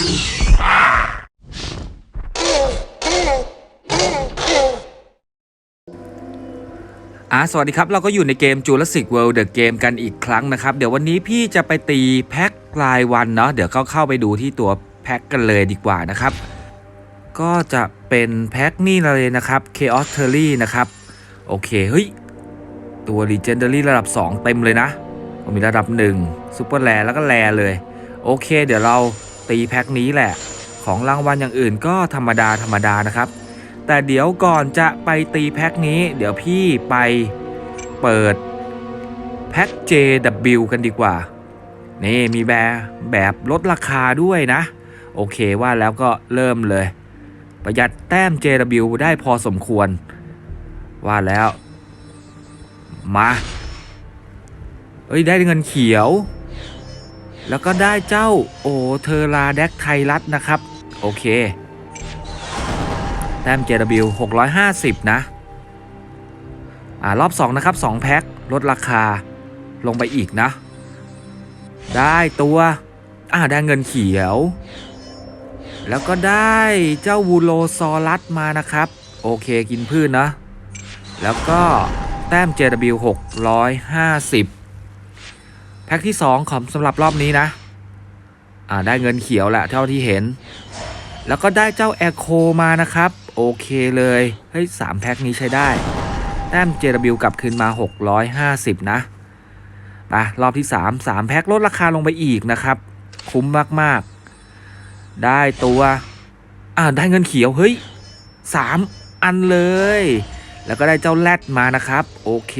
อ่าสวัสดีครับ เราก็อยู่ในเกม Jurassic World The Game กันอีกครั้งนะครับ เดี๋ยววันนี้พี่จะไปตีแพ็ครายวันเนาะเดี๋ยวเข้าเข้าไปดูที่ตัวแพ็คกันเลยดีกว่านะครับ ก็จะเป็นแพ็คนี่เลยนะครับ Chaos t e r r y นะครับ โอเค เฮ้ย ตัว Legendary ระดับ 2 เต็มเลยนะมมีระดับ 1 Super Rare แล้วก็แรเลย โอเค เดี๋ยวเรา ตีแพ็คนี้แหละ ของรางวัลอย่างอื่นก็ธรรมดาธรรมดานะครับ แต่เดี๋ยวก่อนจะไปตีแพ็คนี้ เดี๋ยวพี่ไปเปิดแพ็ค JW กันดีกว่า นี่มีแบบแบบลดราคาด้วยนะ โอเคว่าแล้วก็เริ่มเลย ประหยัดแต้ม JW ได้พอสมควร ว่าแล้ว มา เอ้ย ได้เงินเขียว แล้วก็ได้เจ้าโอเทอราแดกไทรัสนะครับ โอเค แต้ม JW 650 นะ อ่ารอบ 2 นะครับ 2 แพ็คลดราคาลงไปอีกนะ ได้ตัว อ่าได้เงินเขียว แล้วก็ได้เจ้าวูโลซอรัสมานะครับ โอเคกินพืชนนะ แล้วก็แต้ม JW 650 พ็คที่2ของสำหรับรอบนี้นะ อ่าได้เงินเขียวแหละเท่าที่เห็น แล้วก็ได้เจ้าแอโคมานะครับ โอเคเลยเฮ้ยสามแพ็คนี้ใช้ได้ แต้ม JW กลับคืนมา 650 นะไปรอบที่ 3 3 แพ็คลดราคาลงไปอีกนะครับ คุ้มมากๆ ได้ตัวอ่าได้เงินเขียวเฮ้ย3อันเลย แล้วก็ได้เจ้าแรดมานะครับ โอเค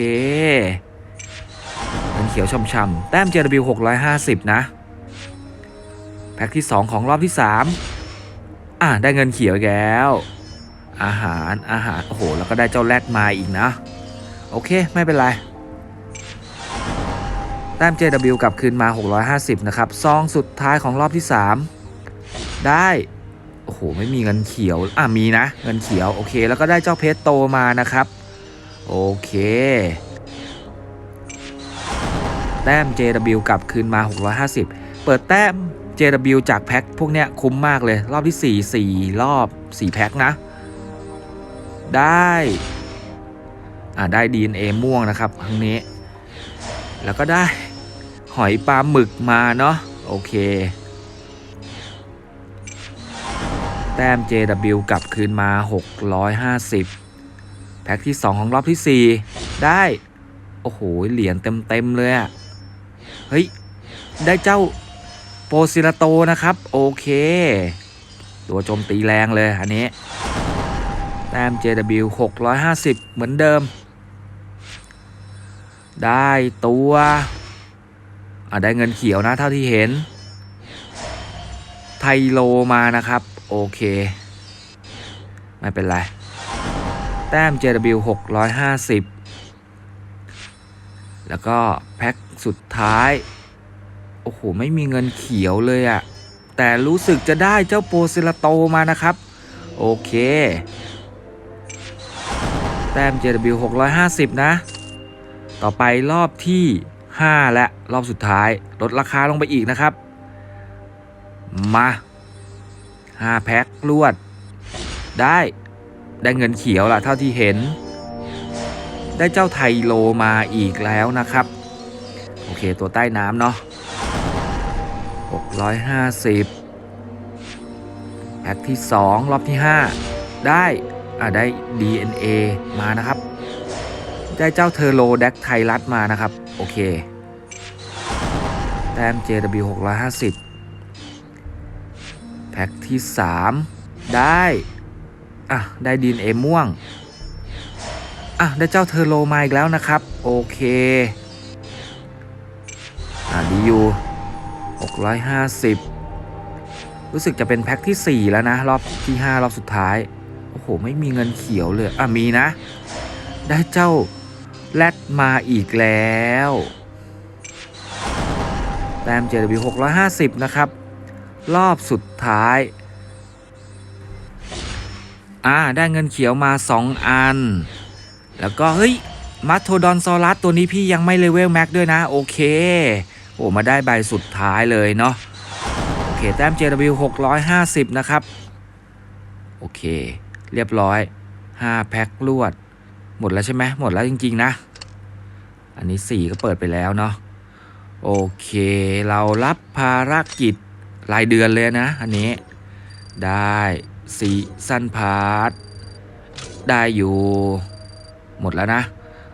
เขียวช่ำๆแต้ม JW 650 นะ แพ็คที่ 2 ของรอบที่ 3 อะ ได้เงินเขียวแล้ว อาหารอาหาร โอ้โห แล้วก็ได้เจ้าแรดมาอีกนะ โอเค ไม่เป็นไร แต้ม JW กลับคืนมา 650 นะครับ ซองสุดท้ายของรอบที่ 3 ได้ โอ้โห ไม่มีเงินเขียว อะ มีนะ เงินเขียว โอเค แล้วก็ได้เจ้าเพชรโตมานะครับ โอเค แต้ม JW กลับคืนมา 650 เปิดแต้ม JW จากแพ็คพวกเนี้ยคุ้มมากเลย รอบที่ 4 4 รอบ 4 แพ็คนะ ได้อ่าได้ DNA ม่วงนะครับครั้งนี้ แล้วก็ได้หอยปลาหมึกมาเนาะโอเค แต้ม JW กลับคืนมา 650 แพ็คที่ 2 ของรอบที่ 4 ได้ โอ้โห เหรียญเต็ม ๆ เลยอะ เฮ้ย ได้เจ้าโปซิลาโตนะครับ โอเค ตัวโจมตีแรงเลยอันนี้แต้ม JW 650 เหมือนเดิม ได้ตัวอะได้เงินเขียวนะเท่าที่เห็น ไทโลมานะครับ โอเค ไม่เป็นไร แต้ม JW 650 แล้วก็แพ็คสุดท้าย โอ้โห ไม่มีเงินเขียวเลยอะแต่รู้สึกจะได้เจ้าโปเซลาโตมานะครับ โอเค แต้ม JW 650 นะ ต่อไปรอบที่ 5 และรอบสุดท้าย ลดราคาลงไปอีกนะครับ มา 5 แพ็คลวด ได้ ได้เงินเขียวละเท่าที่เห็น ได้เจ้าไทโลมาอีกแล้วนะครับ โอเคตัวใต้น้ำเนาะ650แพ็คที่ 2 รอบที่ 5 ได้อ่าได้ DNA มานะครับ ได้เจ้าเทอร์โลแดกไทรัสมานะครับ โอเค แต้ม JW 650 แพ็คที่ 3 ได้ อะ ได้ DNA ม่วง อะได้เจ้าเทอร์โลมาอีกแล้วนะครับ โอเค อ่าดีอยู่650 รู้สึกจะเป็นแพ็คที่ 4 แล้วนะ รอบที่ 5 รอบสุดท้าย โอ้โห ไม่มีเงินเขียวเลย อะ มีนะ ได้เจ้าแรดมาอีกแล้วแต้ม JW 650 นะครับ รอบสุดท้าย อ่า ได้เงินเขียวมา 2 อัน แล้วก็เฮ้ยมัทโทดอนซอรัสตัวนี้พี่ยังไม่เลเวลแม็กด้วยนะ โอเค โอ้มาได้ใบสุดท้ายเลยเนาะโอเคแต้ม JW 650 นะครับ โอเค เรียบร้อย 5 แพ็คลวด หมดแล้วใช่ไหมหมดแล้วจริง ๆ นะ อันนี้ 4 ก็เปิดไปแล้วเนาะโอเค เรารับภารกิจรายเดือนเลยนะ อันนี้ ได้ซีซั่นพาร์ทได้อยู่ หมดแล้วนะ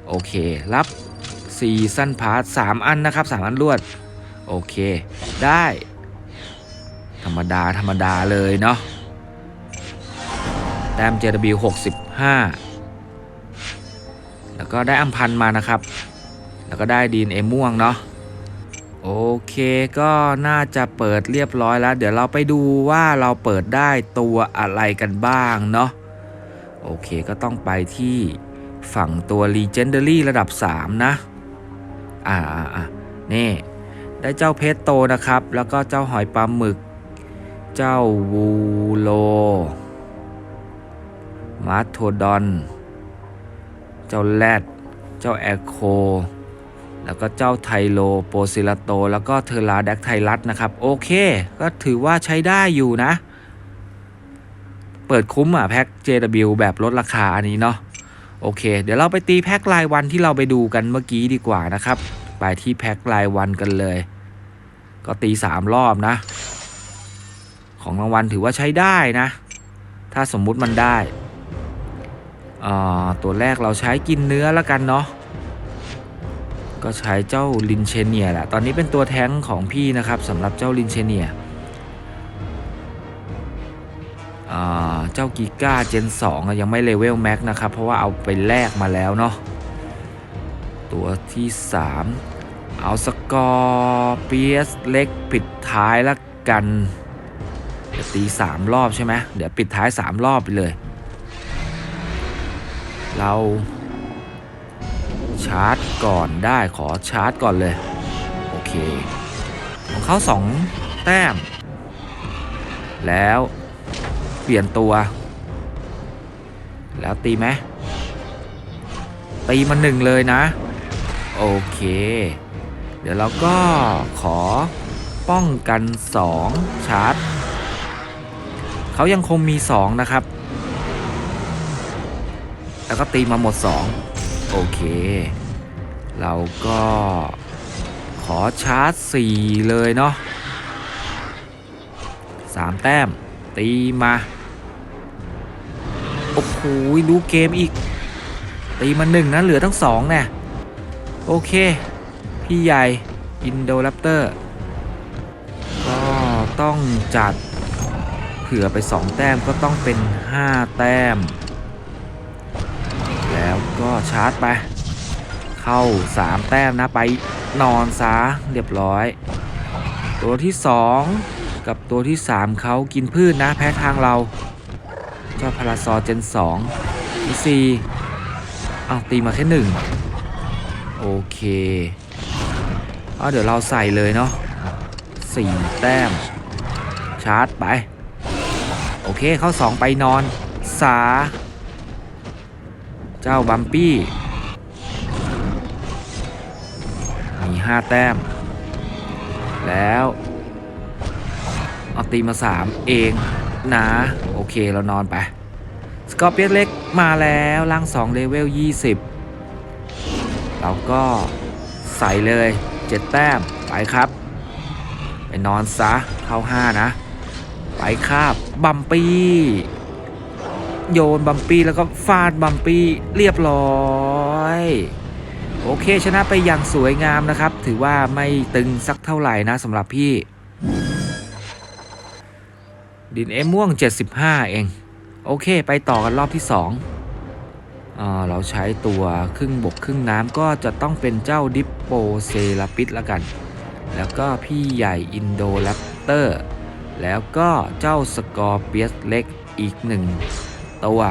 โอเค รับซีซั่นพาร์ทสามอันนะครับสามอันรวด โอเค ได้ ธรรมดา ธรรมดาเลยเนาะแต้ม JW 65 แล้วก็ได้อัมพันมานะครับ แล้วก็ได้ดีนเอม่วงเนาะโอเคก็น่าจะเปิดเรียบร้อยแล้ว เดี๋ยวเราไปดูว่าเราเปิดได้ตัวอะไรกันบ้างเนาะโอเคก็ต้องไปที่ ฝั่งตัว Legendary ระดับ 3 นะอ่าอ่าอ่านี่ ได้เจ้าเพชรโตนะครับ แล้วก็เจ้าหอยปลาหมึก เจ้าวูโล มาโทดอน เจ้าแรด เจ้าแอคโค แล้วก็เจ้าไทโลโปซิลาโต แล้วก็เทอราแดกไทรัสนะครับ โอเค ก็ถือว่าใช้ได้อยู่นะ เปิดคุ้มอะ แพ็ค JW แบบลดราคาอันนี้เนาะ โอเค เดี๋ยวเราไปตีแพ็ครายวันที่เราไปดูกันเมื่อกี้ดีกว่านะครับ ไปที่แพ็ครายวันกันเลย ก็ตีสามรอบนะ ของรางวัลถือว่าใช้ได้นะ ถ้าสมมุติมันได้อ่าตัวแรกเราใช้กินเนื้อแล้วกันเนาะก็ใช้เจ้าลินเชเนียแหละ ตอนนี้เป็นตัวแท้งของพี่นะครับสำหรับเจ้าลินเชเนีย เจ้ากิก้าเจน2อะยังไม่เลเวลแม็กนะครับ เพราะว่าเอาไปแลกมาแล้วเนาะตัวที่ 3 เอาสกอร์เปียสเล็กปิดท้ายละกันตี 3 รอบใช่ไหมเดี๋ยวปิดท้าย 3 รอบไปเลย เราชาร์จก่อนได้ขอชาร์จก่อนเลย โอเค ของเขาสองแต้ม แล้ว เปลี่ยนตัว แล้วตีไหมตีมาหนึ่งเลยนะ โอเค เดี๋ยวเราก็ขอป้องกัน 2 ชาร์จเขายังคงมี 2 นะครับ แล้วก็ตีมาหมด 2 โอเค เราก็ขอชาร์จ 4 เลยเนาะ3 แต้ม ตีมา รู้เกมอีก ตีมาหนึ่งนะเหลือทั้งสองเนี่ยโอเค พี่ใหญ่อินโดแรปเตอร์ ก็ต้องจัดเผื่อไป 2 แต้มก็ต้องเป็น 5 แต้ม แล้วก็ชาร์จไป เข้า 3 แต้มนะไปนอนซะเรียบร้อย ตัวที่ 2 กับตัวที่ 3เขากินพืชนะแพ้ทางเรา เจ้าพาราซอเจน2ที่4เอาตีมาแค่หนึ่งโอเคเอาเดี๋ยวเราใส่เลยเนาะสี่แต้ม ชาร์จไป โอเคเข้า2ไปนอนสา เจ้าบัมปี้ มี5แต้ม แล้วเอาตีมา3เองนะ โอเคเรานอนไป กอร์เปียสเล็กมาแล้วล่าง2เลเวล 20 เราก็ใส่เลย 7 แต้ม ไปครับ ไปนอนซะ เข้า 5 นะ ไปคาบบัมปี้ โยนบัมปี้ แล้วก็ฟาดบัมปี้ เรียบร้อยโอเคชนะไปอย่างสวยงามนะครับ ถือว่าไม่ตึงสักเท่าไหร่นะสำหรับพี่ ดินเอม่วง 75 เอง โอเค ไปต่อกันรอบที่2อ่าเราใช้ตัวครึ่งบกครึ่งน้ำก็จะต้องเป็นเจ้าดิปโปเซลาปิสละกัน แล้วก็พี่ใหญ่อินโดแรปเตอร์ แล้วก็เจ้าสกอร์เปียสเล็กอีกหนึ่งตัว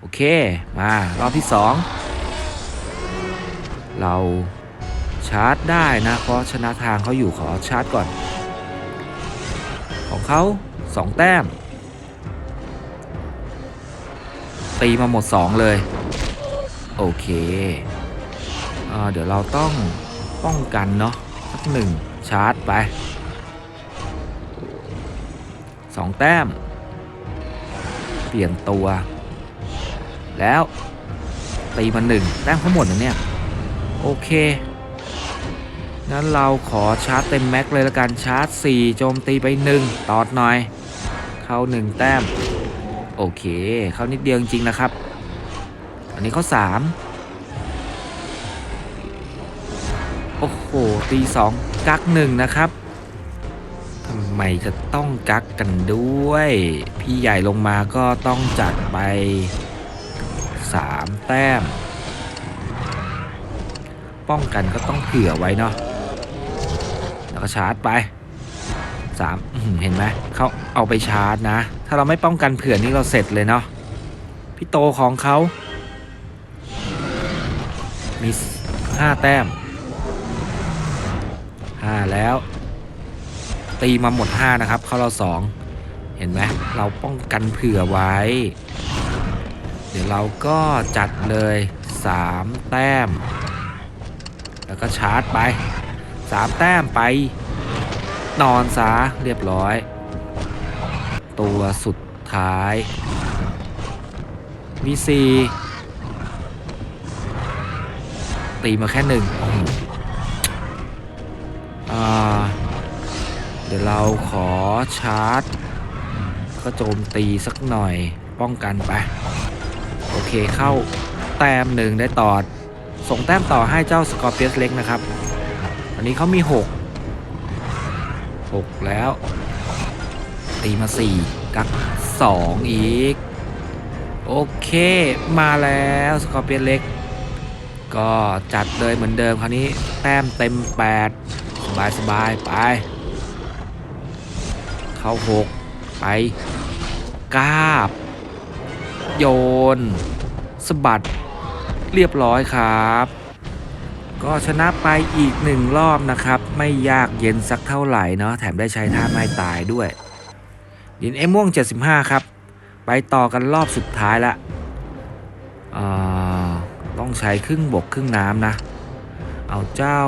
โอเค มารอบที่ 2 เราชาร์จได้นะเพราะชนะทางเขาอยู่ขอชาร์จก่อน ของเขา 2 แต้ม ตีมาหมด 2 เลย โอเคเเดี๋ยวเราต้องป้องกันเนาะสักหนึ่งชาร์จไปสองแต้ม เปลี่ยนตัว แล้ว ตีมาหนึ่งแต้มทั้งหมดนะเนี่ย โอเคงั้นเราขอชาร์จเต็มแม็กเลยละกันชาร์จ 4 โจมตีไป 1 ตอดหน่อย เข้า 1 แต้ม โอเค เข้านิดเดียวจริงๆนะครับ อันนี้เขา3โอ้โห ตี2กัก1นะครับทำไมจะต้องกักกันด้วย พี่ใหญ่ลงมาก็ต้องจัดไป3แต้ม ป้องกันก็ต้องเผื่อไว้เนาะแล้วก็ชาร์จไปสามเห็นไหมเขาเอาไปชาร์จนะาเราไม่ป้องกันเผื่อนี่เราเสร็จเลยเนาะพี่โตของเขา มีห้าแต้มห้าแล้ว ตีมาหมดห้านะครับ เขาเราสองเห็นไหมเราป้องกันเผื่อไว้ เดี๋ยวเราก็จัดเลยสามแต้ม แล้วก็ชาร์จไปสามแต้มไป นอนซะเรียบร้อย ตัวสุดท้ายวีซีตีมาแค่หนึ่งเดี๋ยวเราขอชาร์จ ก็โจมตีสักหน่อยป้องกันไป โอเคเข้าแต้มหนึ่งได้ต่อส่งแต้มต่อให้เจ้าสกอร์เปียสเล็กนะครับ อันนี้เขามี 6 6 แล้ว ตีมา 4 กัก 2 อีก โอเคมาแล้วสกอร์เปียสเล็ก ก็จัดเลยเหมือนเดิมคราวนี้แต้มเต็ม 8 สบายสบายไป เข้า 6 ไปกาบ โยนสะบัด เรียบร้อยครับก็ชนะไปอีกหนึ่งรอบนะครับ ไม่ยากเย็นสักเท่าไหร่เนาะแถมได้ใช้ท่าไม่ตายด้วย ดินเอม่วง 75 ครับ ไปต่อกันรอบสุดท้ายละอ่าต้องใช้ครึ่งบกครึ่งน้ำนะ เอาเจ้า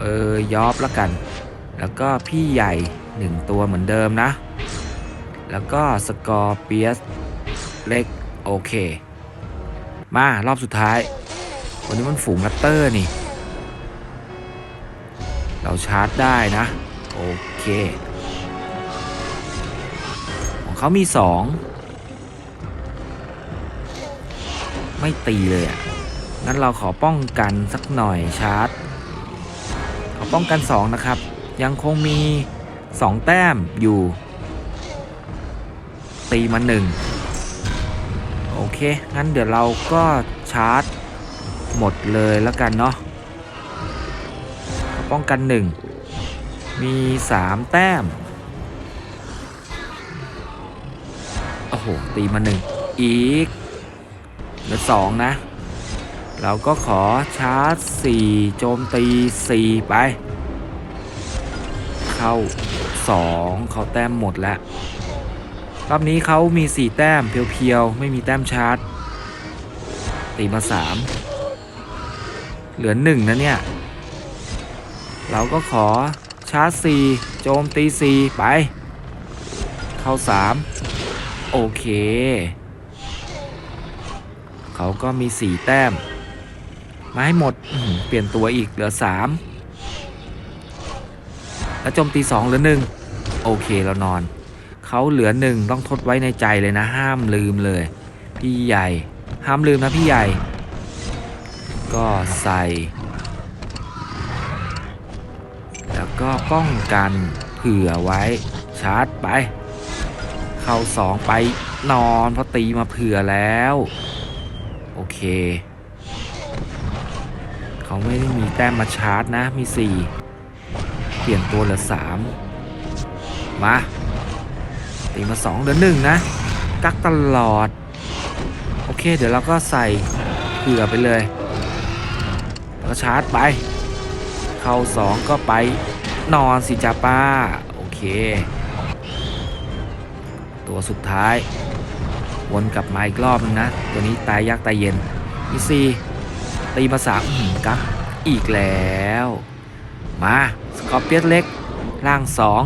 เออยอบละกัน แล้วก็พี่ใหญ่หนึ่งตัวเหมือนเดิมนะ แล้วก็สกอร์เปียสเล็ก โอเค มารอบสุดท้าย วันนี้มันฝูงลัตเตอร์นี่ เราชาร์จได้นะ โอเค เขามีสองไม่ตีเลยอะ งั้นเราขอป้องกันสักหน่อยชาร์จ ขอป้องกันสองนะครับ ยังคงมีสองแต้มอยู่ ตีมาหนึ่งโอเค งั้นเดี๋ยวเราก็ชาร์จ หมดเลยแล้วกันเนาะ ป้องกันหนึ่งมีสามแต้ม หตีมาหนึ่งอีกเหลือสองนะ เราก็ขอชาร์จสี่โจมตีสี่ไป เข้าสองเขาแต้มหมดแล้วรอบนี้เขามี4แต้มเพียวๆ ไม่มีแต้มชาร์จ ตีมา3เหลือ1นะเนี่ย เราก็ขอชาร์จ4โจมตี4ไป เข้า3 โอเค เขาก็มี4แต้ม ไม้หมดเปลี่ยนตัวอีกเหลือ3แล้วโจมตี2เหลือ1โอเคเรานอน เขาเหลือหนึ่งต้องทดไว้ในใจเลยนะ ห้ามลืมเลย พี่ใหญ่ ห้ามลืมนะพี่ใหญ่ ก็ใส่ แล้วก็ป้องกันเผื่อไว้ชาร์จไป เข้าสองไปนอนเพราะตีมาเผื่อแล้ว โอเค เขาไม่ได้มีแต้มมาชาร์จนะมี4เปลี่ยนตัวเหลือ3มมาตีมา2เดือนหนึ่งนะ กักตลอด โอเค เดี๋ยวเราก็ใส่เผื่อไปเลยแล้วก็ชาร์จไป เข้า2ก็ไปนอนสิจ้าป้า โอเค ตัวสุดท้าย วนกลับมาอีกรอบนึงนะ ตัวนี้ตายยากตายเย็นมีซีตีมาสามกักอีกแล้ว มาสกอร์เปียสเล็กล่างสอง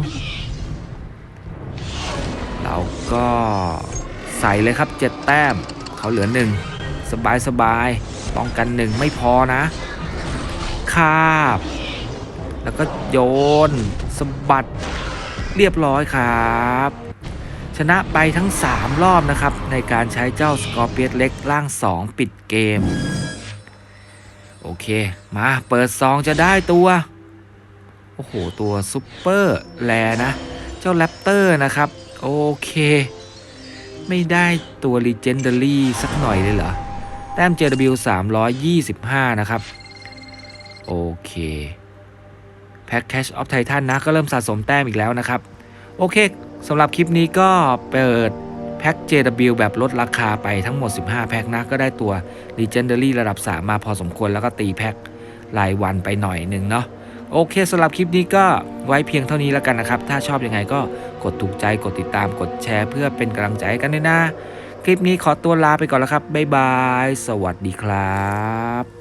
เราก็ใส่เลยครับเจ็ดแต้ม เขาเหลือหนึ่งสบายสบายป้องกันหนึ่งไม่พอนะ คาบ แล้วก็โยนสะบัดเรียบร้อยครับ ชนะไปทั้ง 3 รอบนะครับ ในการใช้เจ้าสกอร์เปียสเล็กล่าง 2 ปิดเกม โอเค มาเปิดซองจะได้ตัว โอ้โห ตัวซุปเปอร์แลนะ เจ้าแรปเตอร์นะครับ โอเค ไม่ได้ตัว Legendary สักหน่อยเลยเหรอ แต้ม JW 325 นะครับ โอเคแพ็คแคชออฟไททันนะ ก็เริ่มสะสมแต้มอีกแล้วนะครับ โอเค สำหรับคลิปนี้ก็เปิดแพ็ค JW แบบลดราคาไปทั้งหมด 15 แพ็คนะ ก็ได้ตัว Legendary ระดับ 3 มาพอสมควรแล้วก็ตีแพ็ครายวันไปหน่อยหนึ่งเนาะโอเคสำหรับคลิปนี้ก็ไว้เพียงเท่านี้แล้วกันนะครับ ถ้าชอบยังไงก็กดถูกใจกดติดตามกดแชร์ เพื่อเป็นกำลังใจให้กันด้วยนะ คลิปนี้ขอตัวลาไปก่อนแล้วครับบ๊ายบาย สวัสดีครับ